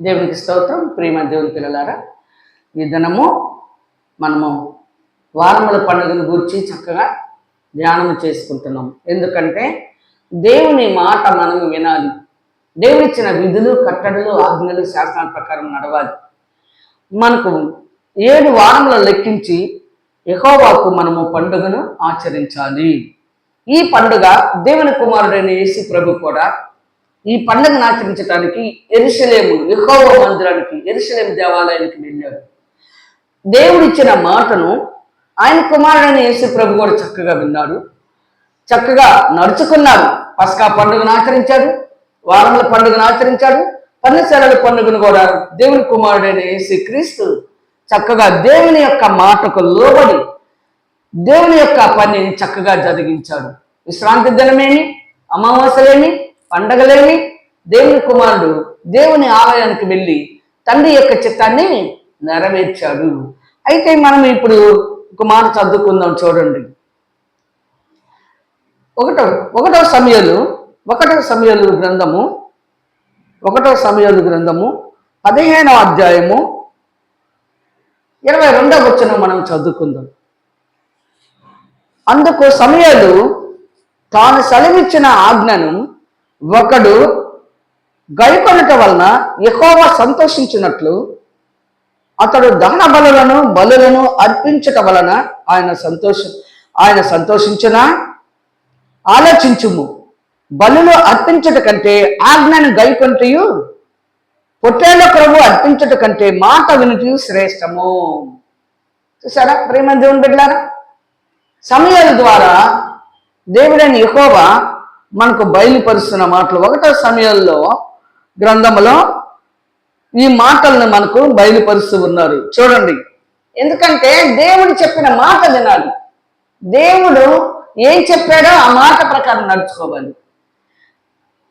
దేవునికి స్తోత్రం ప్రియమ దేవుని పిల్లలారా. ఈ దినము మనము వారముల పండుగను గురించి చక్కగా ధ్యానం చేసుకుంటున్నాం. ఎందుకంటే దేవుని మాట మనం వినాలి. దేవుడిచ్చిన విధులు కట్టడలు ఆజ్ఞలు శాసనాల ప్రకారం నడవాలి. మనకు ఏడు వారములు లెక్కించి యహోవాకు మనము పండుగను ఆచరించాలి. ఈ పండుగ దేవుని కుమారుడైన యేసు ప్రభు కూడా ఈ పండుగను ఆచరించడానికి ఎరుసలేము యెహోవ మందిరానికి ఎరుసలేం దేవాలయానికి వెళ్ళాడు దేవుడిచ్చిన మాటను ఆయన కుమారుడైన యేసు ప్రభు కూడా చక్కగా విన్నాడు. చక్కగా నడుచుకున్నాడు. పస్కా పండుగను ఆచరించాడు వారముల పండుగను ఆచరించాడు పన్నెసెలల పండుగను కూడా దేవుని కుమారుడైన యేసు క్రీస్తు చక్కగా దేవుని యొక్క మాటకు లోబడి దేవుని యొక్క పనిని చక్కగా జరిగించాడు. విశ్రాంతి దినమేమి? అమావాస్యలేమి పండగలేమి దేవుని కుమారుడు దేవుని ఆలయానికి వెళ్ళి తండ్రి యొక్క చిత్తాన్ని నెరవేర్చాడు. అయితే మనం ఇప్పుడు ఒక మాట చదువుకుందాం చూడండి. ఒకటో ఒకటో సమయాలు ఒకటో సమయాలు గ్రంథము ఒకటో సమయాలు గ్రంథము పదిహేనవ అధ్యాయము ఇరవై రెండవ వచ్చిన మనం చదువుకుందాం. అందుకు సమయాలు తాను సెలవిచ్చిన ఆజ్ఞను ఒకడు గైకొనట వలన ఎక్కువ సంతోషించినట్లు అతడు దహన బలులను బలులను అర్పించట వలన ఆయన సంతోష ఆయన సంతోషించిన? ఆలోచించుము. బలులు అర్పించట కంటే ఆజ్ఞను గైకొంటయు? పొట్టేళ్ళ ప్రభు అర్పించట కంటే మాట వినుటయు శ్రేష్టము. చూసారా ప్రేమ దేవుని బిడ్డారా సమయాల ద్వారా దేవుడైన యెహోవా మనకు బయలుపరుస్తున్న మాటలు. ఒకటో సమయంలో గ్రంథములో ఈ మాటలను మనకు బయలుపరుస్తూ ఉన్నారు. చూడండి. ఎందుకంటే దేవుడు చెప్పిన మాట వినాలి. దేవుడు ఏం చెప్పాడో ఆ మాట ప్రకారం నడుచుకోవాలి.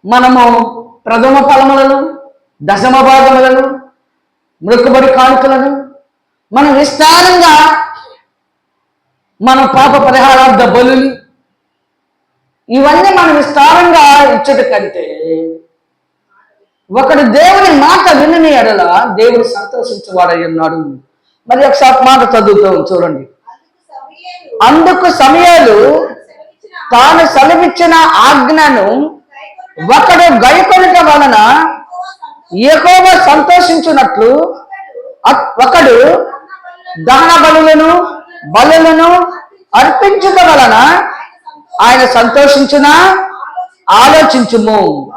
మనము ప్రథమ ఫలములను దశమ భాగములను మృక్కుబడి కానుకలను మనం విస్తారంగా మన పాప పరిహారార్థ బలులు ఇవన్నీ మనం విస్తారంగా ఇచ్చట కంటే ఒకడు దేవుని మాట వినని ఎడల దేవుడు సంతోషించేవాడై ఉన్నాడు. మరి ఒకసారి మాట చదువుతాం చూడండి. అందుకు సమయాలు తాను సెలవిచ్చిన ఆజ్ఞను ఒకడు గైకొనట వలన ఎక్కువగా సంతోషించినట్లు అ- ఒకడు దహన బలులను బలులను అర్పించుట వలన ఆయన సంతోషించున? ఆలోచించుము.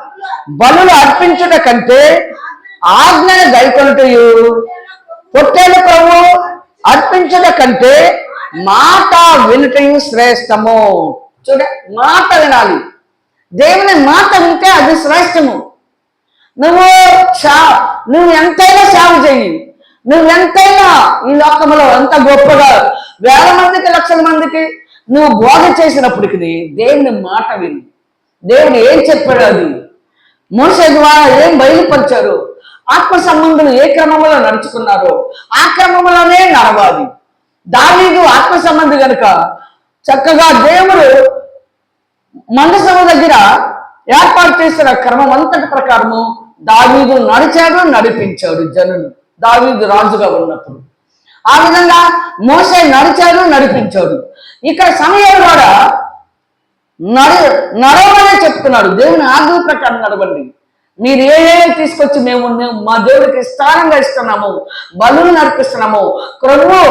బలులు అర్పించుట కంటే ఆజ్ఞను గైకొనుటయు. పొట్టేలు ప్రభు అర్పించుట కంటే మాట వినుటయు శ్రేష్టము. చూడ మాట వినాలి. దేవుని మాట వింటే అది శ్రేష్టము. నువ్వు చా నువ్వు ఎంతైనా సేవ చెయ్యి నువ్వు ఎంతైనా ఈ లోకంలో ఎంత గొప్పగా వేల మందికి లక్షల మందికి నువ్వు బోధ చేసినప్పటికీ దేవుని మాట విను. దేవుడు ఏం చెప్పాడు అది? ద్వారా ఏం బయలుపరిచారు? ఆత్మ సంబంధులు ఏ క్రమంలో నడుచుకున్నారో ఆ క్రమంలోనే నడవాలి. దావీదు ఆత్మ సంబంధి గనుక చక్కగా దేవుడు మందసభ దగ్గర ఏర్పాటు చేసిన క్రమం అంతటి ప్రకారము దావీదు నడిచాడు నడిపించాడు జనులు. దావీదు రాజుగా ఉన్నప్పుడు. ఆ విధంగా మోసే నడిచాడు నడిపించాడు. ఇక్కడ సమయం కూడా నడ నడవనే చెప్తున్నాడు. దేవుని ఆజ్ఞ ప్రకారం నడవండి. మీరు ఏమేమి తీసుకొచ్చి మేము మేము మా దేవుడికి స్థానంగా ఇస్తున్నాము బలులు నడిపిస్తున్నాము క్రొవ్వు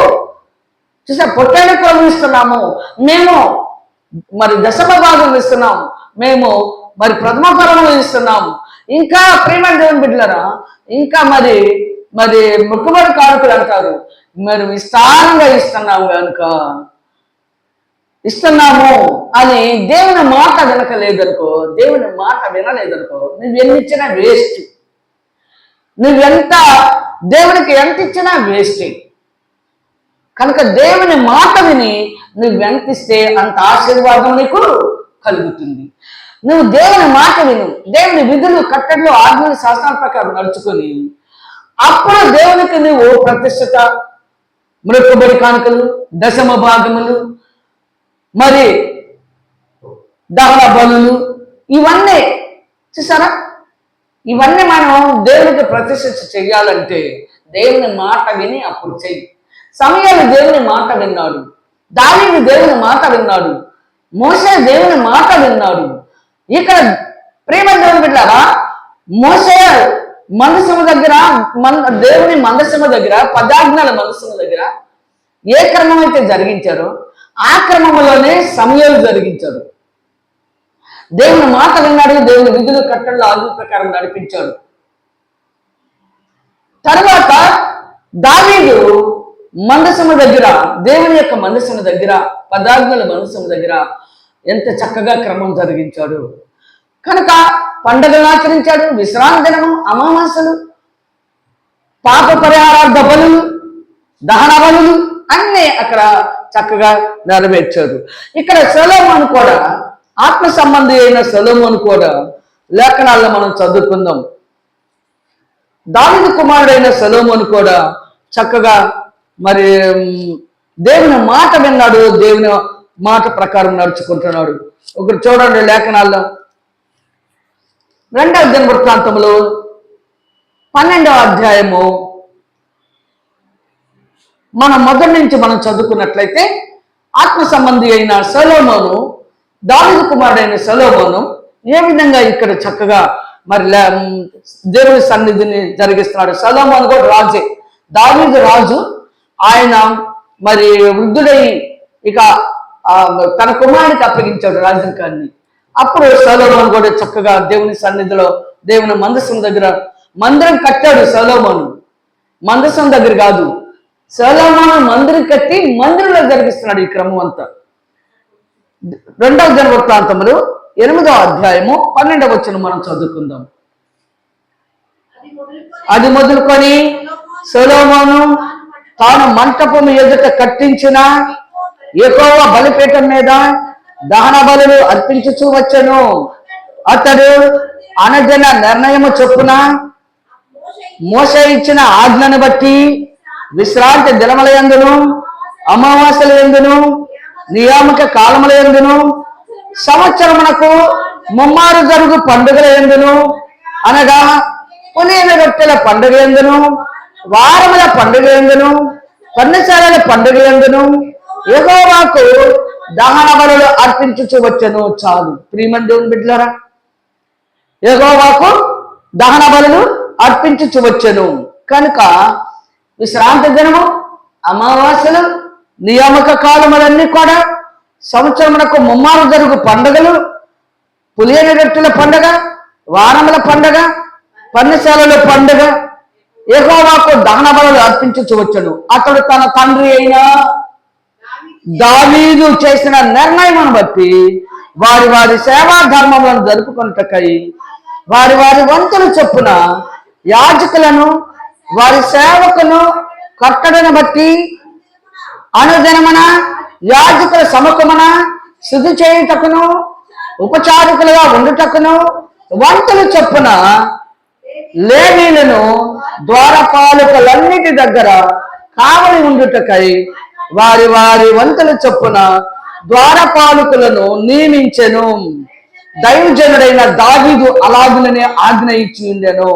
చూసా పొట్టని క్రొవ్వు ఇస్తున్నాము మేము మరి దశమ భాగం ఇస్తున్నాం మేము మరి ప్రథమ ఫలములు ఇస్తున్నాం. ఇంకా ప్రేమ దేవుని బిడ్డలరా ఇంకా మరి మరి ముక్కుబడి కారకులు అంటారు. మరి విస్తారంగా ఇస్తున్నాము కనుక ఇస్తున్నాము అని దేవుని మాట వినకలేదనుకో దేవుని మాట వినలేదనుకో నువ్వు ఎన్ని ఇచ్చినా వేస్ట్ నువ్వెంత దేవునికి ఎంత ఇచ్చినా వేస్టే కనుక దేవుని మాట విని నువ్వెంత ఇస్తే అంత ఆశీర్వాదం నీకు కలుగుతుంది. నువ్వు దేవుని మాట విను. దేవుని విధులు కట్టడిలో ఆజ్ఞలు శాస్త్రాల ప్రకారం నడుచుకొని అప్పుడు దేవునికి నువ్వు ప్రతిష్టత మృక్కుబడి కానుకలు దశమ భాగములు మరి దహన బలులు ఇవన్నీ చూసారా? ఇవన్నీ మనం దేవునికి ప్రతిష్ఠ చెయ్యాలంటే దేవుని మాట విని అప్పుడు చెయ్యి. సమయాలు దేవుని మాట విన్నాడు. దావీదు దేవుని మాట విన్నాడు. మోసే దేవుని మాట విన్నాడు. ఇక్కడ ప్రేమ దేవుని బిడ్డారా మోసే మనసుమ దగ్గర మన దేవుని మనసుమ దగ్గర పదాజ్ఞాల మనసుమ దగ్గర ఏ క్రమం అయితే జరిగించారో ఆ క్రమంలోనే సమయాలు జరిగించారు దేవుని మాట విన్నాడు దేవుని విధులు కట్టడలు ఆజ్ఞ ప్రకారం నడిపించాడు. తర్వాత దావీదు మందసము దగ్గర దేవుని యొక్క మందసము దగ్గర పదాజ్ఞల మందసము దగ్గర ఎంత చక్కగా క్రమం జరిగించాడు. కనుక పండగలు ఆచరించాడు విశ్రాంతి దినము అమావాసలు పాప పరిహారార్థ బలులు దహన బలులు అన్నీ అక్కడ చక్కగా నెరవేర్చారు. ఇక్కడ సొలోమోను కూడా ఆత్మ సంబంధి అయిన సొలోమోను కూడా లేఖనాల్లో మనం చదువుకుందాం. దావిదు కుమారుడైన సొలోమోను కూడా చక్కగా మరి దేవుని మాట విన్నాడు దేవుని మాట ప్రకారం నడుచుకుంటున్నాడు. ఒకరు చూడండి లేఖనాల్లో. రెండవ దినవృత్తాంతములు పన్నెండవ అధ్యాయము మనం మొదటి నుంచి మనం చదువుకున్నట్లయితే ఆత్మ సంబంధి అయిన సలోమోను దావిదు కుమారుడైన సలోమోను ఏ విధంగా ఇక్కడ చక్కగా మరి దేవుని సన్నిధిని జరిగిస్తున్నాడు? సలోమోను కూడా రాజే. దావీదు రాజు ఆయన మరి వృద్ధుడై ఇక ఆ, తన కుమారుడికి అప్పగించాడు రాజకాన్ని అప్పుడు సలోమోను కూడా చక్కగా దేవుని సన్నిధిలో దేవుని మందసం దగ్గర మందిరం కట్టాడు సలోమోను. మందసం దగ్గర కాదు సలోమోను మందిరం కట్టి మందిరంలో జరిగిస్తున్నాడు ఈ క్రమం అంతా. రెండవ జనవృత్తాంతములు ఎనిమిదవ అధ్యాయము పన్నెండవ వచ్చిన మనం చదువుకుందాం. అది మొదలుకొని సొలొమోను తాను మంటపము ఎదుట కట్టించిన ఎక్కువ బలిపీఠం మీద దహన బలులు అర్పించుచూ వచ్చను. అతడు అనజన నిర్ణయము చొప్పున మోస ఇచ్చిన ఆజ్ఞను బట్టి విశ్రాంతి దినముల ఎందును అమావాస్యల ఎందును నియామక కాలముల ఎందును సంవత్సరమునకు ముమ్మారు జరుగు పండుగల ఎందును అనగా పులియన రొట్టెల పండుగ ఎందును వారముల పండుగ ఎందును పన్నశాలల పండుగ ఎందును యెహోవాకు దహన బలులు అర్పించుచు వచ్చను చాలు. ప్రియమని దేవుని బిడ్డలారా యెహోవాకు దహన బలులు అర్పించుచు వచ్చను. కనుక విశ్రాంతి దినము అమావాస్యలు నియామక కాలములన్నీ కూడా సంవత్సరమునకు ముమ్మారు జరుగు పండుగలు పులియని రొట్టెల పండుగ వారముల పండుగ పన్నశాలల పండుగ ఏహోవాకు దహన బలలు అర్పించవచ్చును అతడు తన తండ్రి అయిన దావీదు చేసిన నిర్ణయమును బట్టి వారి వారి సేవా ధర్మములను జరుపుకొనుటకై వారి వారి వంతులు చొప్పున యాజకులను వారి సేవకును కట్టడను బట్టి అనుదినమున యాజకుల సముఖమున శుద్ధి చేయుటకును ఉపచారకులుగా ఉండుటకును వంతులు చొప్పున లేవీలను ద్వారపాలకులన్నిటి దగ్గర కావలి ఉండుటకై వారి వారి వంతుల చొప్పున ద్వారపాలకులను నియమించెను. దైవజనుడైన దావీదు అలాగులనే ఆజ్ఞ ఇచ్చి ఉండెను.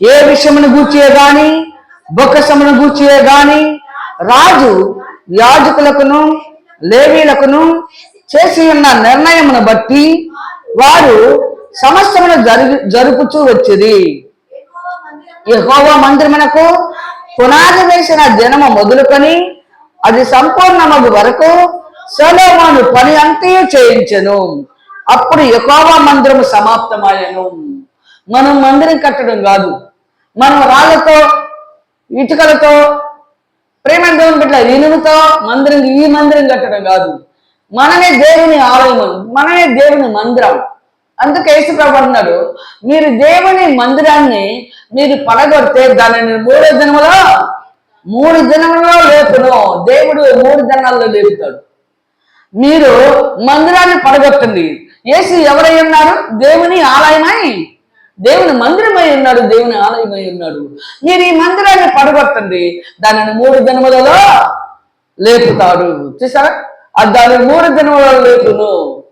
ఏ విషయమును గూర్చియే గాని బొక్కసమును గూర్చియే గాని రాజు యాజకులకును లేవీలకును చేసి ఉన్న నిర్ణయమును బట్టి వారు సమస్తమును జరుగు జరుపుచూ వచ్చింది యెహోవా మందిరమునకు పునాది వేసిన దినము మొదలుకొని అది సంపూర్ణమగు వరకు సలోమాను పని అంతయు చేయించను. అప్పుడు యెహోవా మందిరము సమాప్తమాయను. మనం మందిరం కట్టడం కాదు. మనం రాళ్ళతో ఇటుకలతో ప్రేమ దేవుని బిడ్డ ఇనుముతో మందిరం ఈ మందిరం కట్టడం కాదు. మనమే దేవుని ఆలయం మనమే దేవుని మందిరం. అందుకే యేసుప్రభు అన్నాడు మీరు దేవుని మందిరాన్ని మీరు పడగొడితే దానిని మూడో దినములో మూడు దినములలో లేపును. దేవుడు మూడు దినాల్లో లేపుతాడు. మీరు మందిరాన్ని పడగొట్టండి. యేసు ఎవరై ఉన్నారు? దేవుని ఆలయమై దేవుని మందిరమై ఉన్నాడు దేవుని ఆలయమై ఉన్నాడు. మీరు ఈ మందిరాన్ని పడగొట్టండి. దానిని మూడు దినములలో లేపుతాడు. చూసారా? దాని మూడు దినములలో లేపును.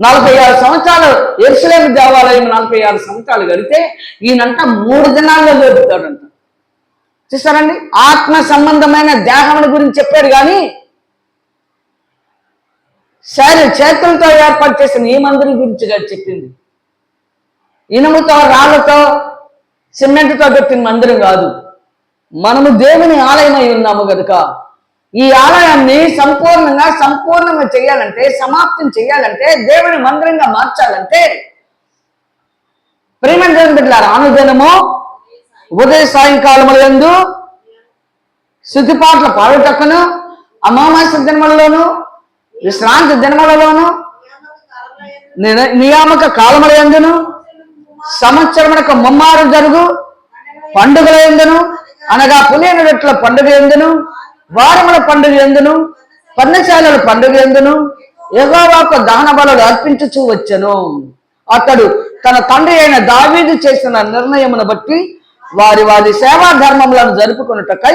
నలభై ఆరు సంవత్సరాలు ఎరుసలేం దేవాలయం నలభై ఆరు సంవత్సరాలు గడితే ఈయనంట మూడు దినాల్లో లేపుతాడంట. చూస్తారండి ఆత్మ సంబంధమైన దేహముల గురించి చెప్పాడు కానీ సరే చేతులతో ఏర్పాటు చేసిన ఈ మందిరం గురించి గారు చెప్పింది. ఇనుముతో రాళ్ళతో సిమెంట్తో కట్టిన మందిరం కాదు. మనము దేవుని ఆలయమై ఉన్నాము కనుక ఈ ఆలయాన్ని సంపూర్ణంగా సంపూర్ణంగా చేయాలంటే సమాప్తం చేయాలంటే దేవుని మందిరంగా మార్చాలంటే ప్రేమంజనం బిడ్డారు అనుదినము ఉదయ సాయంకాలముల యందు శుద్ధిపాట్ల పాడుటకును అమావాస్య దినములలోను విశ్రాంతి దినములలోను నియామక కాలముల ఎందును సంవత్సరమునకు ముమ్మారు జరుగు పండుగల ఎందును? అనగా పులియన రెట్ల పండుగ ఎందును? వారముల పండుగ ఎందును? పర్ణశాలల పండుగ ఎందును? యెహోవాకు దహన బలలు అర్పించుచూ వచ్చెను. అతడు తన తండ్రి అయిన దావీదు చేసిన నిర్ణయమును బట్టి వారి వారి సేవా ధర్మములను జరుపుకున్నటకై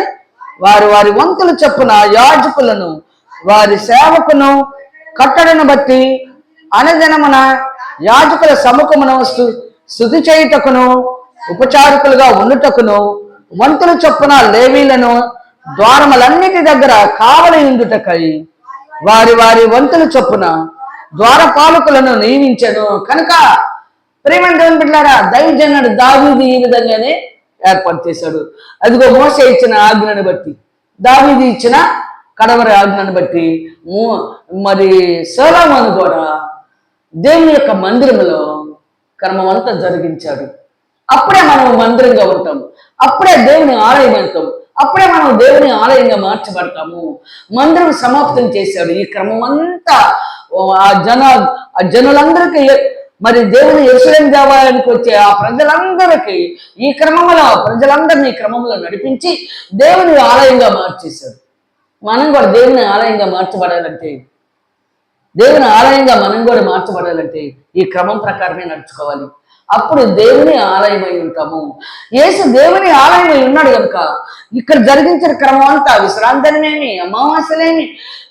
వారి వారి వంతులు చెప్పున యాజకులను వారి సేవకును కట్టడను బట్టి అనదినమున యాజకుల సముఖమున వస్తూ స్థుతి చేయుటకును ఉపచారకులుగా ఉండుటకును వంతుల చొప్పున లేవీలను ద్వారములన్నిటి దగ్గర కావలి ఉండుటకై వారి వారి వంతుల చొప్పున ద్వారపాలకులను నియమించను. కనుక ప్రేమ దేవుని బిడ్డారా దైవజనుడు దావీది ఈ విధంగానే ఏర్పాటు చేశాడు. అదిగో మోస ఇచ్చిన ఆజ్ఞను బట్టి దావీది ఇచ్చిన కడవరి ఆజ్ఞను బట్టి మరి సోలమను కూడా దేవుని యొక్క మందిరంలో కర్మం అంతా జరిగించాడు. అప్పుడే మనం మందిరంగా ఉంటాం. అప్పుడే దేవుని ఆలయం అవుతాం. అప్పుడే మనం దేవుని ఆలయంగా మార్చబడతాము. మందిరం సమాప్తం చేశాడు. ఈ క్రమం అంతా ఆ జన ఆ జనులందరికీ మరి దేవుని యశ్వరం దేవాలయానికి వచ్చే ఆ ప్రజలందరికీ ఈ క్రమంలో ప్రజలందరినీ ఈ క్రమంలో నడిపించి దేవుని ఆలయంగా మార్చేశాడు. మనం కూడా దేవుని ఆలయంగా మార్చబడాలంటే దేవుని ఆలయంగా మనం కూడా మార్చబడాలంటే ఈ క్రమం ప్రకారమే నడుచుకోవాలి. అప్పుడు దేవుని ఆలయమై ఉంటాము. యేసు దేవుని ఆలయమై ఉన్నాడు కనుక ఇక్కడ జరిగించిన క్రమం అంతా విశ్రాంతనేమి అమావాస్యలేమి.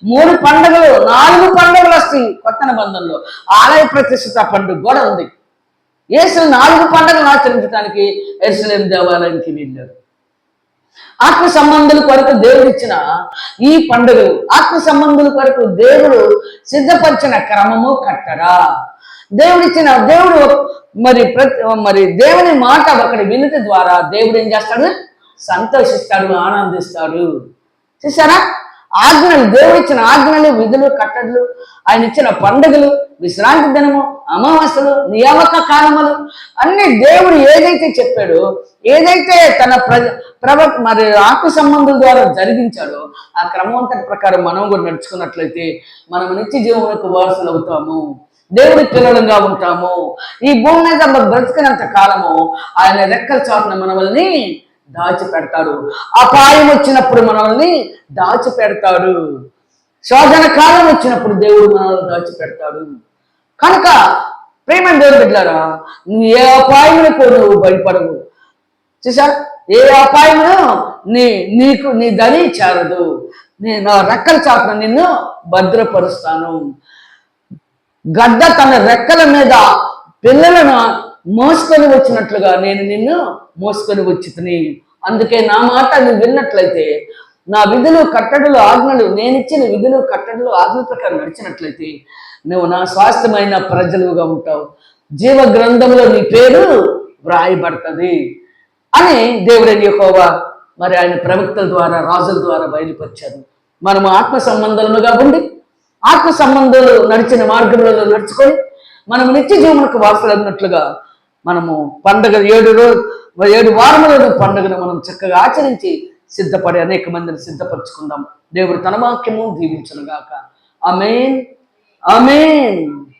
మూడు పండుగలు నాలుగు పండుగలు వస్తాయి కొత్త నిబంధనలో ఆలయ ప్రతిష్ఠిత పండుగ కూడా ఉంది. యేసు నాలుగు పండుగలు ఆచరించడానికి ఎరుసలేం దేవాలయానికి వెళ్ళారు. ఆత్మ సంబంధుల కొరకు దేవుడు ఇచ్చిన ఈ పండుగలు ఆత్మ సంబంధుల కొరకు దేవుడు సిద్ధపరిచిన క్రమము కట్టడా దేవుడిచ్చిన దేవుడు మరి ప్రతి మరి దేవుని మాట ఒకటి వినతి ద్వారా దేవుడు ఏం చేస్తాడు? సంతోషిస్తాడు ఆనందిస్తాడు. చూసారా ఆజ్ఞలు దేవుడు ఇచ్చిన ఆజ్ఞలు విధులు కట్టడలు ఆయన ఇచ్చిన పండుగలు విశ్రాంతి దినము అమావాస్యలు నియామక కాలములు అన్ని దేవుడు ఏదైతే చెప్పాడో ఏదైతే తన ప్రజ ప్రవ మరి ఆత్మ సంబంధుల ద్వారా జరిగించాడో ఆ క్రమవంతటి ప్రకారం మనం కూడా నడుచుకున్నట్లయితే మనం నిత్య జీవనకు వారసులు అవుతాము. దేవుడి పిల్లలుగా ఉంటాము. ఈ భూమి మీద మనం బ్రతికినంత కాలము ఆయన రెక్కల చాటున మనల్ని దాచి పెడతాడు అపాయం వచ్చినప్పుడు మనల్ని దాచి పెడతాడు శోధన కాలం వచ్చినప్పుడు దేవుడు మనల్ని దాచి పెడతాడు కనుక ప్రేమ దేవుడు బిడ్డారా నువ్వు ఏ అపాయములకు నువ్వు భయపడవు చూసా ఏ అపాయమును నీ నీకు నీ దని చేరదు. నేను నా రెక్కల చాటున నిన్ను భద్రపరుస్తాను. గద్ద తన రెక్కల మీద పిల్లలను మోసుకొని వచ్చినట్లుగా నేను నిన్ను మోసుకొని వచ్చి అందుకే నా మాట నువ్వు విన్నట్లయితే నా విధులు కట్టడులు ఆజ్ఞలు నేనిచ్చిన విధులు కట్టడలు ఆజ్ఞ ప్రకారం నడిచినట్లయితే నువ్వు నా స్వాస్థ్యమైన ప్రజలుగా ఉంటావు. జీవ గ్రంథంలో నీ పేరు వ్రాయబడుతుంది అని దేవుడని యెహోవా మరి ఆయన ప్రవక్తల ద్వారా రాజుల ద్వారా బయలుపరిచారు. మనము ఆత్మ సంబంధములుగా ఉండి ఆత్మ సంబంధాలు నడిచిన మార్గంలో నడుచుకొని మనం నిత్య జీవనకు వారసులు అన్నట్లుగా మనము పండుగ ఏడు రోజు ఏడు వారములను పండుగను మనం చక్కగా ఆచరించి సిద్ధపడి అనేక మందిని సిద్ధపరచుకుందాం. దేవుడు తన వాక్యము దీవించునుగాక. అమేన్ Amen.